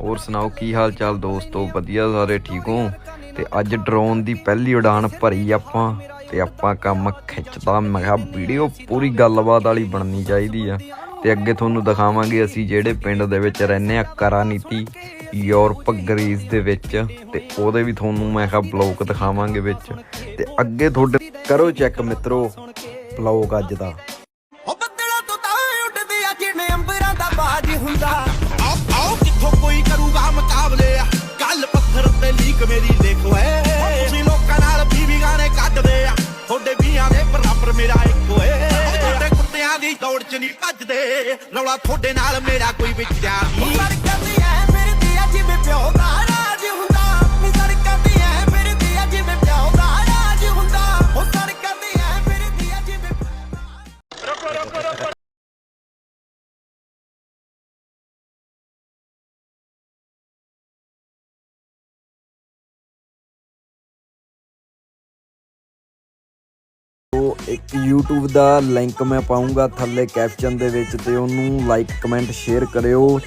ਹੋਰ ਸੁਣਾਓ, ਕੀ ਹਾਲ ਚਾਲ ਦੋਸਤੋ? ਵਧੀਆ, ਸਾਰੇ ਠੀਕ ਹੋ? ਤੇ ਅੱਜ ਡਰੋਨ ਦੀ ਪਹਿਲੀ ਉਡਾਨ ਭਰੀ ਆਪਾਂ ਤੇ ਆਪਾਂ ਕੰਮ ਖਿੱਚਦਾ। ਮੈਂ ਕਿਹਾ ਵੀਡੀਓ ਪੂਰੀ ਗੱਲਬਾਤ ਵਾਲੀ ਬਣਨੀ ਚਾਹੀਦੀ ਆ। ਤੇ ਅੱਗੇ ਤੁਹਾਨੂੰ ਦਿਖਾਵਾਂਗੇ ਅਸੀਂ ਜਿਹੜੇ ਪਿੰਡ ਦੇ ਵਿੱਚ ਰਹਿੰਦੇ ਆ, ਕਰਾਨੀਤੀ, ਯੂਰਪ, ਗ੍ਰੀਸ ਦੇ ਵਿੱਚ। ਤੇ ਉਹਦੇ ਵੀ ਤੁਹਾਨੂੰ ਮੈਂ ਕਿਹਾ ਬਲੌਗ ਦਿਖਾਵਾਂਗੇ ਵਿੱਚ। ਤੇ ਅੱਗੇ ਤੁਹਾਡੇ ਕਰੋ ਚੈੱਕ ਮਿੱਤਰੋ, ਬਲੌਗ ਅੱਜ ਦਾ। ਕੁੱਤਿਆਂ ਚ ਨਹੀਂ ਭੱਜਦੇ। ਰੌਲਾ ਤੁਹਾਡੇ ਨਾਲ ਮੇਰਾ ਕੋਈ ਵਿਚਾਰ ਉਹ ਇੱਕ YouTube ਦਾ ਲਿੰਕ ਮੈਂ ਪਾਉਂਗਾ ਥੱਲੇ ਕੈਪਸ਼ਨ ਦੇ ਵਿੱਚ ਤੇ ਉਹਨੂੰ ਲਾਈਕ ਕਮੈਂਟ ਸ਼ੇਅਰ ਕਰਿਓ।